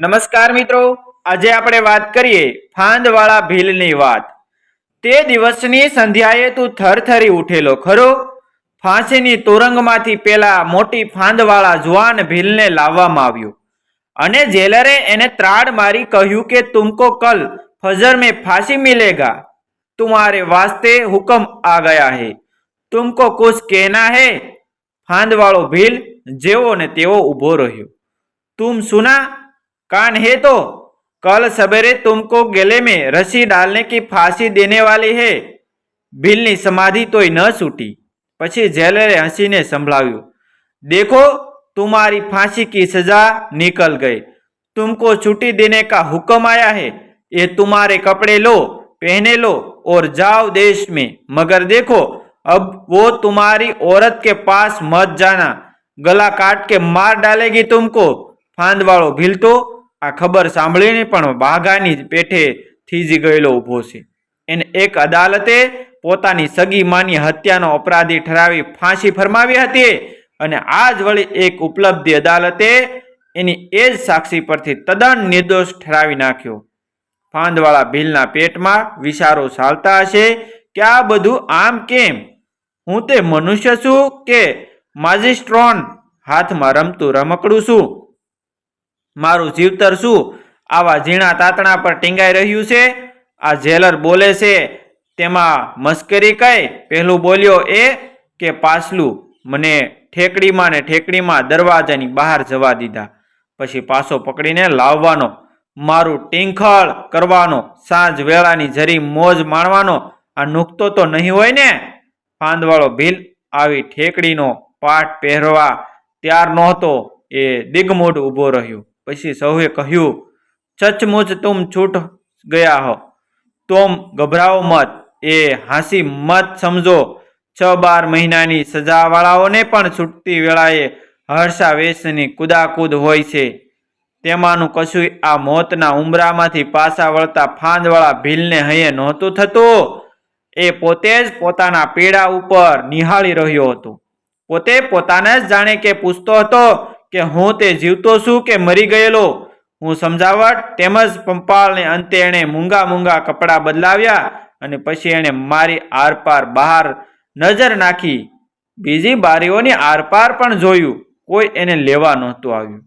નમસ્કાર મિત્રો. આજે આપણે વાત કરીએ ફાંદવાળા ભીલની વાત. તે દિવસની સંધ્યાએ તું થરથરી ઉઠેલો ખરો? ફાંસીની તોરંગમાંથી પેલા મોટી ફાંદવાળા જુવાન ભીલને લાવવામાં આવ્યો. અને જેલરે એને ત્રાડ મારી કહ્યું કે, તુમકો કલ ફજર મેં ફાંસી મિલેગા. તુમારે વાસ્તે હુકમ આ ગયા હે. તુમકો કુછ કહેના હે? ફાંદવાળો ભીલ જેવો ને તેવો ઊભો રહ્યો. તુમ સુના? कान है तो कल सवेरे तुमको गले में रस्सी डालने की फांसी देने वाली है ભીલની સમાધિ તોય ન છૂટી પછી જેલરે હસીને સંભળાવ્યું देखो तुम्हारी फांसी की सजा निकल गई तुमको छुट्टी देने का हुक्म आया है ये तुम्हारे कपड़े लो पहने लो और जाओ देश में मगर देखो अब वो तुम्हारी औरत के पास मत जाना गला काट के मार डालेगी तुमको ફાંદવાળો ભીલ તો આ ખબર સાંભળીને પણ બાઘાની પેઠે થીજી ગયેલો ઊભો છે. એને એક અદાલતે પોતાની સગી માની હત્યાનો અપરાધી ઠરાવી ફાંસી ફરમાવી હતી અને આ જ વળી એક ઉપલબ્ધિ અદાલતે એની એ જ સાક્ષી પરથી તદ્દન નિર્દોષ ઠરાવી નાખ્યો. ફાંદવાળા ભીલના પેટમાં વિચારો ચાલતા હશે કે આ બધું આમ કેમ? હું તે મનુષ્ય છું કે માજિસ્ટ્રોન હાથમાં રમતું રમકડું છું? મારું જીવતર શું? આવા ઝીણા તાતણા પર ટીંગાઈ રહ્યું છે? આ જેલર બોલે છે, તેમાં મસ્કરી કઈ? પહેલું બોલ્યો એ કે, પાછલું. મને ઠેકડીમાં ને ઠેકડીમાં દરવાજાની બહાર જવા દીધા. પછી પાછો પકડીને લાવવાનો. મારું ટીંખળ કરવાનો. સાંજ વેળાની જરી મોજ માણવાનો. આ નુકતો તો નહીં હોય ને? ફાંદવાળો ભીલ આવી ઠેકડીનો પાઠ પહેરવા ત્યાર નહોતો. એ દિગમૂઢ ઊભો રહ્યો. પછી સૌએ કહ્યું સચમુચ તુમ છૂટ ગયા હો. તોમ ગભરાઓ મત. એ હાંસી મત સમજો. છ બાર મહિનાની સજાવાળાઓને પણ છૂટતી વેળાએ હર્ષા વેશની કુદાકૂદ હોય છે. તેમાંનું કશું આ મોતના ઉંબરામાંથી પાછા વળતા ફાંદવાળા ભીલને હૈયે નહોતું થતું. એ પોતે જ પોતાના પીડા ઉપર નિહાળી રહ્યો હતો. પોતે પોતાને જ જાણે કે પૂછતો હતો કે હું તે જીવતો છું કે મરી ગયેલો? હું સમજાવટ તેમજ પંપાળને અંતે એણે મૂંગા મૂંગા કપડાં બદલાવ્યા અને પછી એણે મારી આરપાર બહાર નજર નાખી. બીજી બારીઓની આરપાર પણ જોયું. કોઈ એને લેવા નહોતું આવ્યું.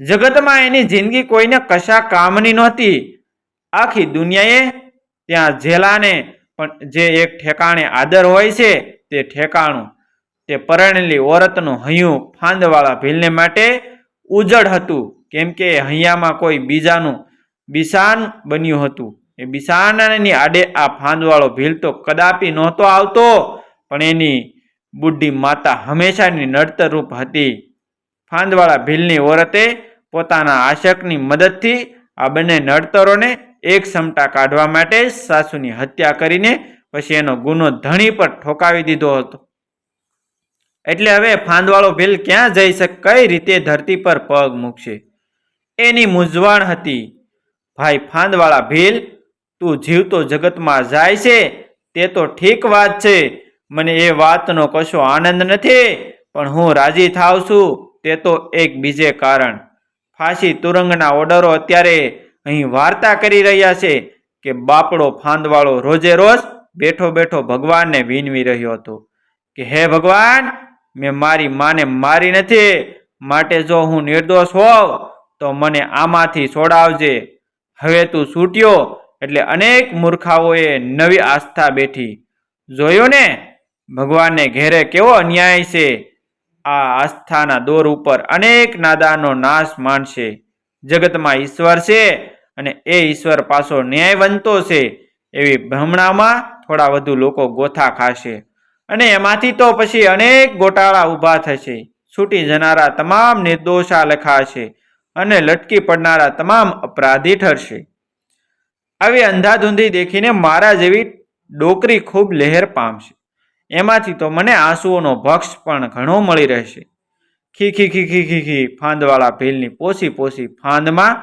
જગતમાં એની જિંદગી કોઈને કશા કામની નહોતી. આખી દુનિયાએ ત્યાં જેલાને પણ જે એક ઠેકાણે આદર હોય છે તે ઠેકાણું તે પરણેલી ઓરતનું હૈયું ફાંદવાળા ભીલને માટે ઉજળ હતું. કેમ કે હૈયામાં કોઈ બીજાનું બિસાન બન્યું હતું. એ બિસાનાની આડે આ ફાંદવાળો ભીલ તો કદાપી નહોતો આવતો, પણ એની બુઢી માતા હંમેશાની નડતરરૂપ હતી. ફાંદવાળા ભીલની ઓરતે પોતાના આશકની મદદથી આ બંને નડતરોને એક સમટા કાઢવા માટે સાસુની હત્યા કરીને પછી એનો ગુનો ધણી પર ઠોકાવી દીધો હતો. એટલે હવે ફાંદવાળો ભીલ ક્યાં જઈ શકે? કઈ રીતે ધરતી પર પગ મૂકશે? એની મૂંઝવણ હતી. ભાઈ ફાંદવાળા ભીલ, તું જીવતો જગતમાં જાય છે? તે તો ઠીક વાત છે. મને એ વાતનો કશો આનંદ નથી, પણ હું રાજી થાવ છું. તે તો એક બીજે કારણ. ફાંસી તુરંગના ઓર્ડરો અત્યારે અહીં વાર્તા કરી રહ્યા છે કે બાપડો ફાંદવાળો રોજે રોજ બેઠો બેઠો ભગવાનને વિનવી રહ્યો હતો. કે હે ભગવાન મેં મારી માને મારી નથી, માટે જો હું નિર્દોષ હોઉં, તો મને આમાંથી છોડાવજે. હવે તું છૂટ્યો, એટલે અનેક મૂર્ખાઓએ નવી આસ્થા બેઠી. જોયો ને? ભગવાનને ઘેરે કેવો અન્યાય છે? આ આસ્થાના દોર ઉપર અનેક નાદાનો નાશ માનશે જગતમાં ઈશ્વર છે અને એ ઈશ્વર પાછો ન્યાયવંતો છે. એવી ભ્રમણામાં થોડા વધુ લોકો ગોથા ખાશે. અને એમાંથી તો પછી અનેક ગોટાળા ઊભા થશે. છૂટી જનારા તમામ નિર્દોષા લખાશે અને લટકી પડનારા તમામ અપરાધી ઠરશે. આવી અંધાધૂંધી દેખીને મારા જેવી ડોકરી ખૂબ લહેર પામશે. એમાંથી તો મને આંસુઓનો ભક્ષ પણ ઘણો મળી રહેશે. ખી ખી ખી ખી ખી ખી, ફાંદવાળા ભીલની પોસી પોસી ફાંદમાં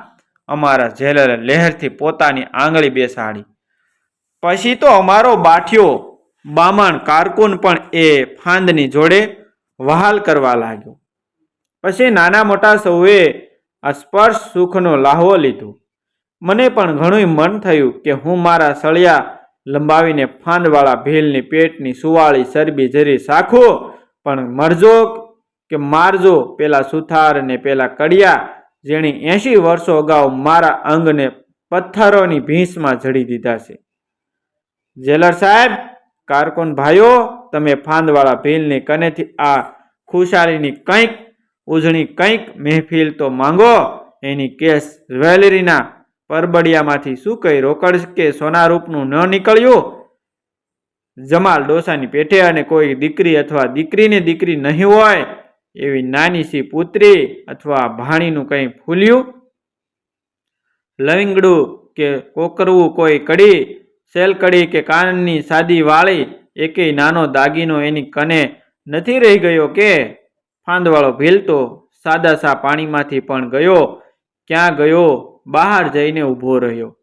અમારા જેલરે લહેરથી પોતાની આંગળી બેસાડી. પછી તો અમારો બાઠિયો બામણ, કારકુન પણ એ ફાંદની જોડે વહાલ કરવા લાગ્યો. પછી નાના મોટા સૌએ આ સ્પર્શ સુખનો લાહવો લીધો. મને પણ ઘણું મન થયું કે હું મારા સળિયા લંબાવીને ફાંદવાળા ભીલની પેટની સુવાળી ચરબી જરી શાખો, પણ મરજો કે મારજો પેલા સુથાર ને પેલા કડિયા જેણે એંશી વર્ષો અગાઉ મારા અંગને પથ્થરોની ભીંસમાં જડી દીધા છે. જેલર સાહેબ કારકુન ભાઈઓ, તમે ફાંદવાળા ભીલની કનેથી આ ખુશાલીની કંઈક, ઉજણી કંઈક મહેફિલ તો માંગો, એની કેસ જ્વેલરીના પરબડિયામાંથી શું કઈ રોકડ કે સોના રૂપનું ન નીકળ્યું? જમાલ ડોસાની પેઠે અને કોઈ દીકરી અથવા દીકરીને દીકરી નહીં હોય, એવી નાની સી પુત્રી અથવા ભાણીનું કંઈ ફૂલ્યું? લવિંગડું કે કોકરવું કોઈ કડી સેલકડી કે કાનની સાદી વાળી, એકેય નાનો દાગીનો એની કને નથી રહી ગયો કે? ફાંદવાળો ભીલ તો સાદા સા પાણીમાંથી પણ ગયો, ક્યાં ગયો? બહાર જઈને ઊભો રહ્યો.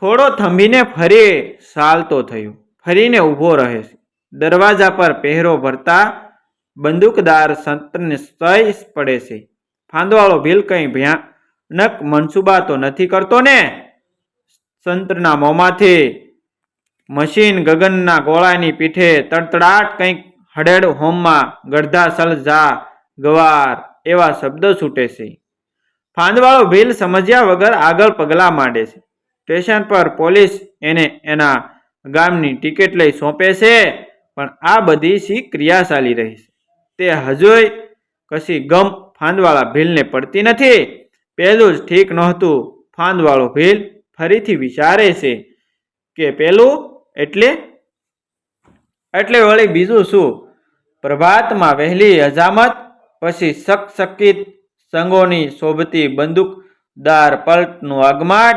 થોડો થંભીને ફરી સાલતો થયો. ફરીને ઊભો રહે દરવાજા પર પહેરો ભરતા બંદૂકદાર સંતને સહી પડે છે. ફાંદવાળો ભીલ કંઈ ભયાનક મનસુબા તો નથી કરતો ને? સંતના મોંમાંથી મશીન ગગનના ગોળાની પીઠે તડતડાટ કંઈક હડેડ હોમમાં ગળધા સલજા ગવાર એવા શબ્દો છૂટે છે. ફાંદવાળો ભીલ સમજ્યા વગર આગળ પગલાં માંડે છે. સ્ટેશન પર પોલીસ એને એના ગામની ટિકિટ લઈ સોંપે છે, પણ આ બધી સી ક્રિયા ચાલી રહી છે? તે હજુય કશી ગમ ફાંદવાળા ભીલને પડતી નથી. પહેલું જ ઠીક નહોતું ફાંદવાળો ભીલ ફરીથી વિચારે છે કે પેલું એટલે એટલે વળી બીજું શું? પ્રભાતમાં વહેલી હજામત પછી શકશકિત સંગોની શોભતી બંદૂકદાર પલટનું આગમાડ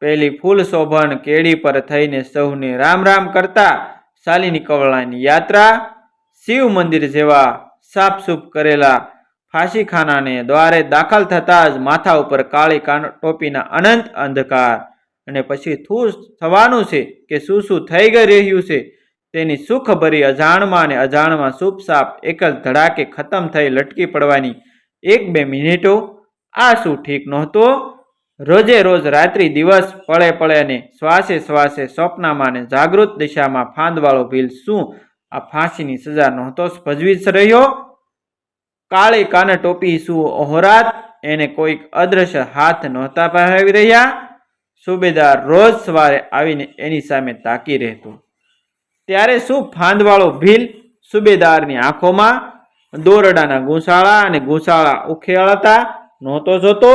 પહેલી ફૂલ શોભન કેડી પર થઈને સૌને રામ રામ કરતા શાલિની કવળાની યાત્રા, શિવ મંદિર જેવા સાફસૂફ કરેલા ફાંસીખાનાને દ્વારે દાખલ થતાં જ માથા ઉપર કાળી કાન ટોપીના અનંત અંધકાર અને પછી શું થવાનું છે કે શું શું થઈ ગઈ રહ્યું છે, તેની સુખભરી અજાણમાં અને અજાણમાં સાપ એક જ ધડાકે ખતમ થઈ લટકી પડવાની એક બે મિનિટો, આ શું ઠીક નહોતો? રોજે રોજ રાત્રિ દિવસ પળે પળે અને શ્વાસે શ્વાસે સ્વપ્નમાં અને જાગૃત દિશામાં ફાંદવાળો ભીલ શું? આ ફાંસીની સજા નહોતો ભજવી જ રહ્યો? કાળી કાને ટોપી શું? ઓહરાત એને કોઈક અદ્રશ્ય હાથ નહોતા પહેરાવી રહ્યા? સુબેદાર રોજ સવારે આવીને એની સામે તાકી રહેતો. ત્યારે શું ફાંદવાળો ભીલ સુબેદારની આંખોમાં દોરડાના ઘૂંસાળા અને ઘૂંસાળા ઉખેળતા નહોતો જોતો?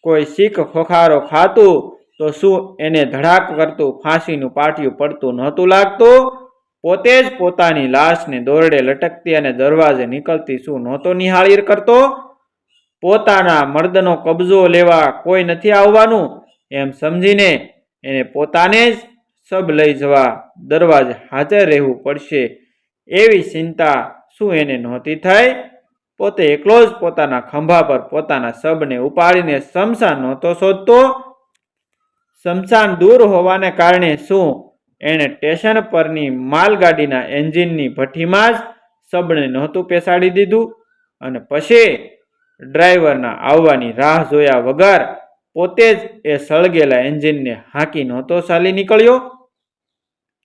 કોઈ શીખ ખોખારો ખાતું તો શું એને ધડાક કરતું ફાંસીનું પાટિયું પડતું નહોતું લાગતું? પોતે જ પોતાની લાશને દોરડે લટકતી અને દરવાજે નીકળતી શું નહોતો નિહાળી કરતો? પોતાના મર્દનો કબજો લેવા કોઈ નથી આવવાનું? એમ સમજીને એને પોતાને જ સબ લઈ જવા દરવાજે હાજર રહેવું પડશે. એવી ચિંતા શું એને નહોતી થઈ? પોતે એકલો જ પોતાના ખંભા પર પોતાના શબને ઉપાડીને શમશાન નહોતો શોધતો. શમશાન દૂર હોવાને કારણે શું? એણે સ્ટેશન પરની માલગાડીના એન્જિનની ભઠ્ઠીમાં જ સબને નહોતું પેસાડી દીધું. અને પછી ડ્રાઈવરના આવવાની રાહ જોયા વગર પોતે જ એ સળગેલા એન્જિનને હાંકી નહોતો ચાલી નીકળ્યો.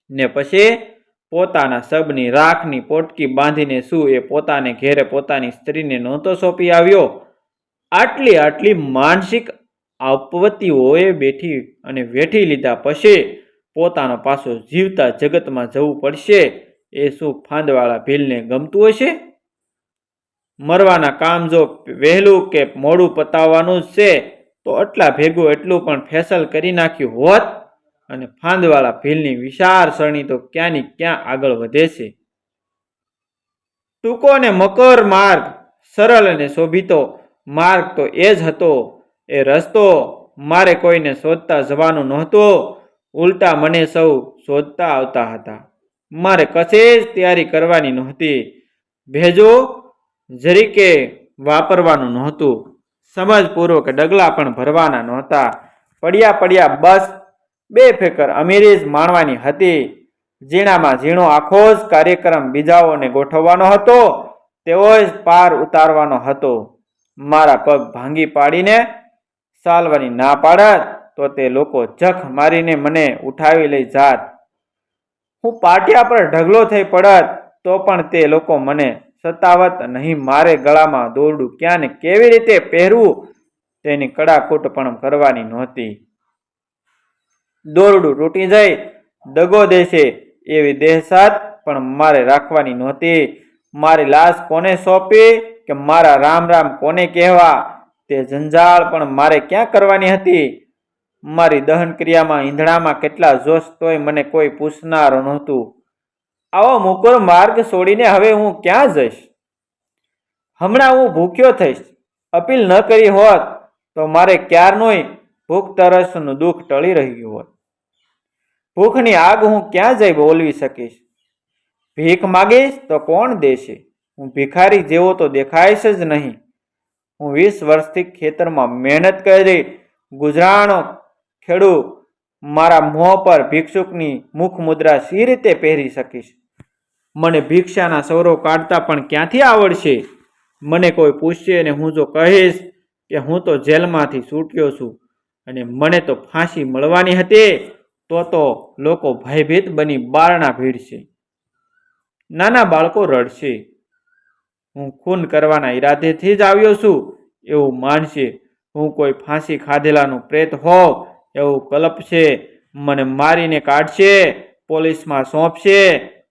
ને પછી પોતાના શબની રાખની પોટકી બાંધીને શું એ પોતાને ઘેરે પોતાની સ્ત્રીને નહોતો સોંપી આવ્યો? આટલી આટલી માનસિક આપવતીઓએ બેઠી અને વેઠી લીધા પછી પોતાનો પાછો જીવતા જગતમાં જવું પડશે એ શું ફાંદવાળા ભીલને ગમતું હશે? મરવાના કામ જો વહેલું કે મોડું પતાવવાનું જ છે તો આટલા ભેગું એટલું પણ ફેસલ કરી નાખ્યું હોત અને ફાંદવાળા ભીલની વિશાળ સરણી તો ક્યાંની ક્યાં આગળ વધે છે? ટૂંકો અને મકર માર્ગ સરળ અને શોભિતો માર્ગ તો એ જ હતો. એ રસ્તો મારે કોઈને શોધતા જવાનો નહોતો. ઉલટા મને સૌ શોધતા આવતા હતા. મારે કશે જ તૈયારી કરવાની નહોતી. ભેજો જરીકે વાપરવાનું નહોતું. સમજપૂર્વક ડગલા પણ ભરવાના નહોતા. પડ્યા પડ્યા બસ બે ફેકર અમીરી જ માણવાની હતી. ઝીણામાં ઝીણો આખો જ કાર્યક્રમ બીજાઓને ગોઠવવાનો હતો, તેઓ જ પાર ઉતારવાનો હતો. મારા પગ ભાંગી પાડીને ચાલવાની ના પાડત, તો તે લોકો જખ મારીને મને ઉઠાવી લઈ જાત. હું પાટિયા પર ઢગલો થઈ પડત, તો પણ તે લોકો મને સતાવત નહીં, મારે ગળામાં દોરડું ક્યાં ને કેવી રીતે પહેરવું? તેની કડાકૂટ પણ કરવાની નહોતી. દોરડું તૂટી જાય, દગો દેશે એવી દેહસાત પણ મારે રાખવાની નહોતી. મારી લાશ કોને સોંપી કે મારા રામ રામ કોને કહેવા? તે જંજાળ પણ મારે ક્યાં કરવાની હતી? મારી દહન ક્રિયામાં ઈંધણામાં કેટલા જોશ, તોય મને કોઈ પૂછનાર નહોતું. આવો મુકુર માર્ગ છોડીને હવે હું ક્યાં જઈશ? હમણાં હું ભૂખ્યો થઈશ. અપીલ ન કરી હોત તો મારે ક્યારનોય ભૂખ તરસનું દુઃખ ટળી રહ્યું હોત. ભૂખની આગ હું ક્યાં જઈ બોલવી શકીશ? ભીખ માગીશ તો કોણ દેશે? હું ભિખારી જેવો તો દેખાઈશ જ નહીં. હું વીસ વર્ષથી ખેતરમાં મહેનત કરી ગુજરાણો ખેડૂ મારા મોં પર ભિક્ષુકની મુખ મુદ્રા સી રીતે પહેરી શકીશ? મને ભિક્ષાના સૌરો કાઢતા પણ ક્યાંથી આવડશે? મને કોઈ પૂછશે અને હું જો કહીશ કે હું તો જેલમાંથી છૂટ્યો છું અને મને તો ફાંસી મળવાની હતી, તો તો લોકો ભયભીત બની બારણા ભીડશે. નાના બાળકો રડશે. હું ખૂન કરવાના ઈરાદેથી જ આવ્યો છું, એવું માનશે. હું કોઈ ફાંસી ખાધેલાનું પ્રેત હોઉં, એવું કલ્પશે. મને મારીને કાઢશે, પોલીસમાં સોંપશે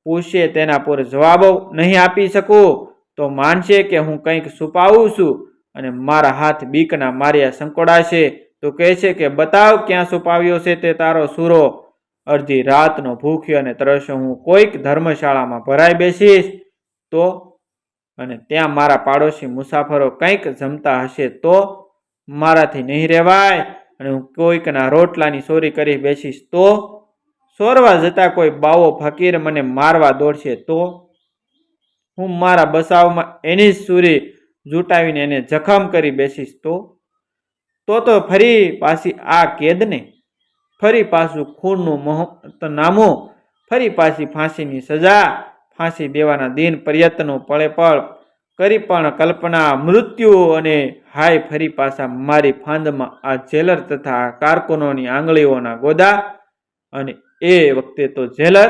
પૂછશે તેના પર જવાબો નહીં આપી શકું, તો માનશે કે હું કંઈક છુપાવું છું અને મારા હાથ બીકના માર્યા સંકોડાશે. તો કહે છે કે, બતાવ ક્યાં છુપાવ્યો છે તે તારો સૂરો. અડધી રાતનો ભૂખ્યો અને તરસ્યો, હું કોઈક ધર્મશાળામાં ભરાઈ બેસીશ તો? અને ત્યાં મારા પાડોશી મુસાફરો કંઈક જમતા હશે તો? મારાથી નહીં રહેવાય અને હું કોઈકના રોટલાની ચોરી કરી બેસીશ તો? સોરવા જતા કોઈ બાવો ફકીર મને મારવા દોડશે તો? હું મારા બસાવમાં એની જ સુરી જૂટાવીને એને જખમ કરી બેસીશ તો? તો તો ફરી પાછી આ કેદને? ફરી પાછું ખૂનનું મોહનામું ફરી પાછી ફાંસીની સજા? ફાંસી દેવાના દિન પ્રયત્નો પળે પળ કરી પણ કલ્પના, મૃત્યુ અને હાય ફરી પાછા મારી ફાંદમાં આ જેલર તથા કારકુનોની આંગળીઓના ગોદા? અને એ વખતે તો જેલર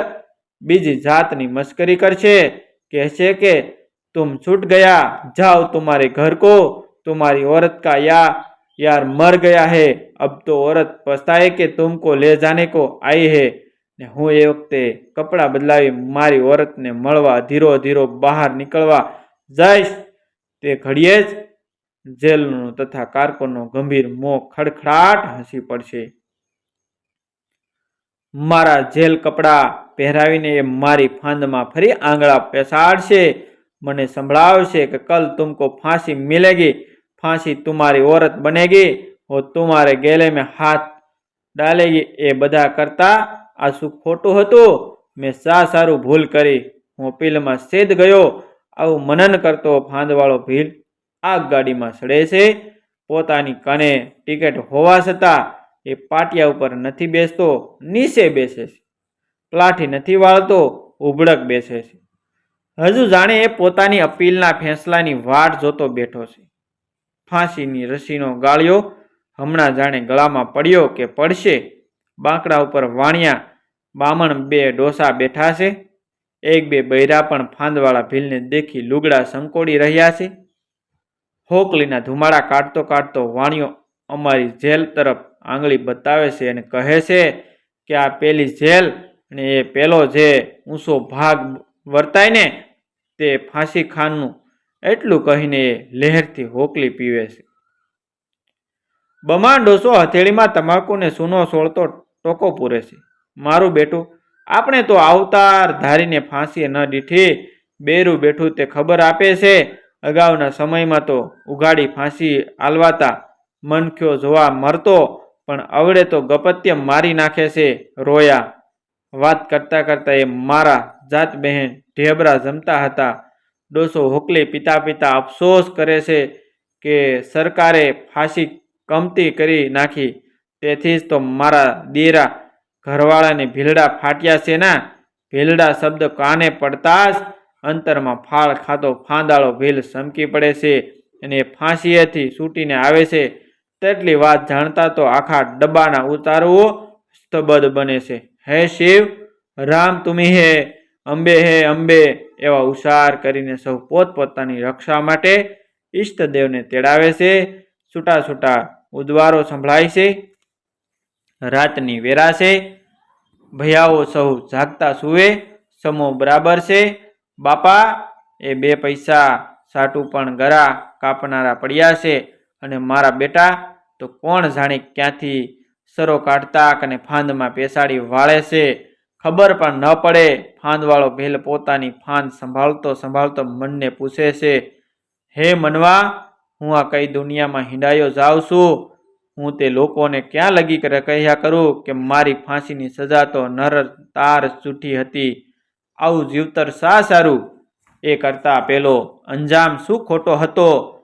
બીજી જાતની મસ્કરી કરશે કહેશે કે तुम छूट गया जाओ तुम्हारे घर को तुम्हारी औरत का या यार मर गया है अब तो औरत पछताए કે तुमको ले जाने को आई है ને હું એ વખતે કપડાં બદલાવી મારી ઓરતને મળવા ધીરો ધીરો બહાર નીકળવા જઈશ તે ઘડીએ જ જેલનું તથા કારકોનો ગંભીર મોં ખડખડાટ હસી પડશે મારા જેલ કપડાં પહેરાવીને એ મારી ફાંદમાં ફરી આંગળા પેસાડશે. મને સંભળાવશે કે કલ તુમકો ફાંસી મિલેગી, ફાંસી તુમારી ઓરત બનેગી, હો તુમારે ગેલે મેં હાથ ડાલેગી. એ બધા કરતા આ શું ખોટું હતું. મેં સા સારું ભૂલ કરી. હું પીલમાં સેદ ગયો. આવું મનન કરતો ફાંદવાળો ભીલ આગ સડે છે. પોતાની કને ટિકિટ હોવા છતાં એ પાટિયા ઉપર નથી બેસતો, નીચે બેસે છે. પ્લાઠી નથી વાળતો ઉભડક બેસે છે. હજુ જાણે એ પોતાની અપીલના ફેંસલાની વાટ જોતો બેઠો છે. ફાંસીની રસીનો ગાળ્યો, હમણાં જાણે ગળામાં પડ્યો કે પડશે, બાંકડા ઉપર વાણિયા, બામણ બે ડોસા બેઠા છે. એક બે બૈરા પણ ફાંદવાળા ભીલને દેખી લુગડા સંકોડી રહ્યા છે. હોકલીના ધુમાડા કાઢતો કાઢતો વાણિયો અમારી જેલ તરફ આંગળી બતાવે છે અને કહે છે કે આ પેલી જેલ અને એ પેલો જે ઊંચો ભાગ વર્તાય ને તે ફાંસી ખાનનું એટલું કહીને એ લહેરથી હોકલી પીવે છે. બમાન ડોસો હથેળીમાં તમાકુને સૂનો સોળતો ટોકો પૂરે છે. મારું બેટું, આપણે તો અવતાર ધારીને ફાંસીએ ન દીઠી બેરું બેઠું તે ખબર આપે છે. અગાઉના સમયમાં તો ઉગાડી ફાંસી આલવાતા મનખ્યો જોવા મરતો પણ અવળે તો ગપત્ય મારી નાખે છે, રોયા. વાત કરતા કરતા એ મારા જાત બહેન ઢેબરા જમતા હતા. ડોસો હોકલી પિતા પિતા અફસોસ કરે છે કે સરકારે ફાંસી કમતી કરી નાખી. તેથી જ તો મારા દીરા ઘરવાળાને ભીલડા ફાટ્યા છે ના. ભીલડા શબ્દ કાને પડતા જ અંતરમાં ફાળ ખાતો ફાંદાળો ભીલ સમકી પડે છે અને ફાંસીએથી છૂટીને આવે છે. તેટલી વાત જાણતા તો આખા ડબ્બાના ઉતારવો સ્તબદ્ધ બને છે. હે શિવ, રામ તુમી હે, અંબે હે અંબે એવા ઉસાર કરીને સૌ પોતપોતાની રક્ષા માટે ઈષ્ટદેવને તેડાવે છે. છૂટા છૂટા ઉદ્વારો સંભળાય છે. રાતની વેરા છે. ભૈયાઓ સૌ જાગતા સુવે, સમો બરાબર છે. બાપા, એ બે પૈસા સાટું પણ ગરા કાપનારા પડ્યા છે. અને મારા બેટા, તો કોણ જાણે ક્યાંથી સરો કાઢતા અને ફાંદમાં પેસાડી વાળે છે? ખબર પણ ન પડે. ફાંદવાળો ભેલ પોતાની ફાંદ સંભાળતો સંભાળતો મનને પૂછે છે, હે મનવા, હું આ કઈ દુનિયામાં હિંડાયો જાઉં છું? હું તે લોકોને ક્યાં લગી કરે કહ્યા કરું કે મારી ફાંસીની સજા તો નર તાર છૂટી હતી? આવું જીવતર શા સારું? એ કરતા પેલો અંજામ શું ખોટો હતો?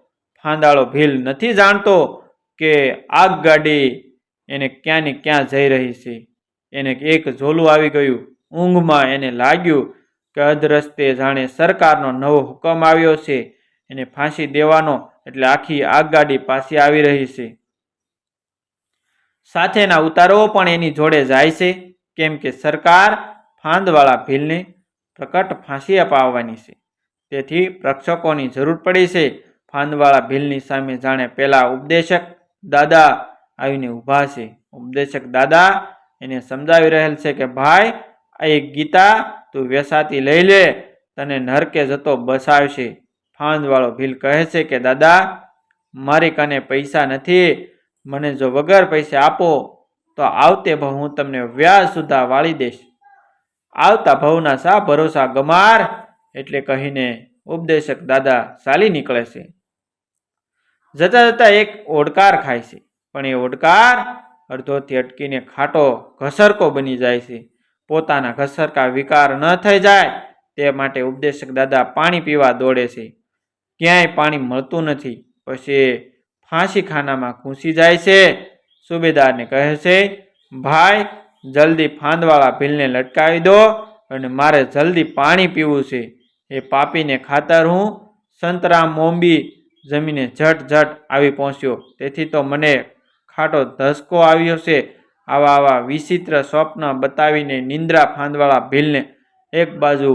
ફાંદાળો ભીલ નથી જાણતો કે આગ ગાડી એને ક્યાં ને ક્યાં જઈ રહી છે. એને એક ઝોલું આવી ગયું. ઊંઘમાં એને લાગ્યું કે અધરસ્તે જાણે સરકારનો નવો હુકમ આવ્યો છે. એને ફાંસી દેવાનો એટલે આખી આગગાડી પાછી આવી રહી છે. સાથેના ઉતારો પણ એની જોડે જાય છે, કેમ કે સરકાર ફાંદવાળા ભીલને પ્રકટ ફાંસી અપાવવાની છે. તેથી પ્રક્ષકોની જરૂર પડી છે ફાંદવાળા ભીલની સામે જાણે પેલા ઉપદેશક દાદા આવીને ઊભા છે. ઉપદેશક દાદા, એને સમજાવી રહેલ છે કે, ભાઈ, આ એક ગીતા તું વેસાતી લઈ લે, તને નરકે જતો બસાવશે ફાંદવાળો ભીલ કહે છે કે, દાદા, મારી કને પૈસા નથી, મને જો વગર પૈસે આપો, તો આવતે ભાવ હું તમને વ્યાજ સુધા વાળી દઈશ. આવતા ભાવના સા ભરોસા ગમાર, એટલે કહીને ઉપદેશક દાદા ચાલી નીકળે છે. જતા જતા એક ઓડકાર ખાય છે. પણ એ ઓડકાર અડધોથી અટકીને ખાટો ઘસરકો બની જાય છે. પોતાના ઘસરકા વિકાર ન થઈ જાય તે માટે ઉપદેશક દાદા પાણી પીવા દોડે છે. ક્યાંય પાણી મળતું નથી. પછી ફાંસી ખાનામાં ઘૂસી જાય છે. સુબેદારને કહે છે, ભાઈ, જલ્દી ફાંદવાળા ભીલને લટકાવી દો અને મારે જલ્દી પાણી પીવું છે. એ પાપીને ખાતર હું. સંતરામ મોંબી જમીને ઝટ ઝટ આવી પહોંચ્યો. તેથી તો મને ખાટો ધસકો આવ્યો છે આવા આવા વિચિત્ર સ્વપ્ન બતાવીને નિંદ્રા ફાંદવાળા ભીલને એક બાજુ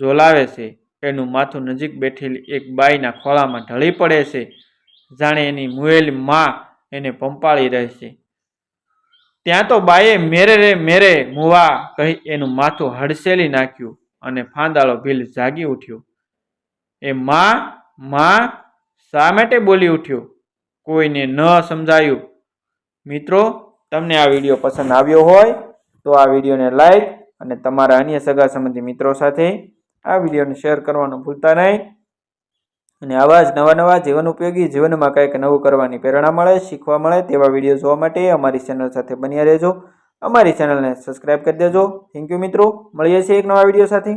ઝોલાવે છે. એનું માથું નજીક બેઠેલી એક બાઈના ખોળામાં ઢળી પડે છે. જાણે એની મુએલી માં એને પંપાળી રહે છે. ત્યાં તો બાઈએ મેરે રે મેરે મુવા કહી એનું માથું હડસેલી નાખ્યું અને ફાંદાળો ભીલ જાગી ઉઠ્યો. એ માં માં શા માટે બોલી ઉઠ્યો? કોઈને ન સમજાયું. મિત્રો, તમને આ વીડિયો પસંદ આવ્યો હોય, તો આ વિડીયોને લાઈક અને તમારા અન્ય સગા સંબંધી મિત્રો સાથે આ વિડીયોને શેર કરવાનું ભૂલતા નહીં. અને આવા જ નવા નવા જીવન ઉપયોગી જીવનમાં કંઈક નવું કરવાની પ્રેરણા મળે, શીખવા મળે તેવા વીડિયો જોવા માટે અમારી ચેનલ સાથે બન્યા રહેજો. અમારી ચેનલને સબસ્ક્રાઈબ કરી દેજો. થેન્ક યુ મિત્રો. મળીએ છીએ એક નવા વીડિયો સાથે.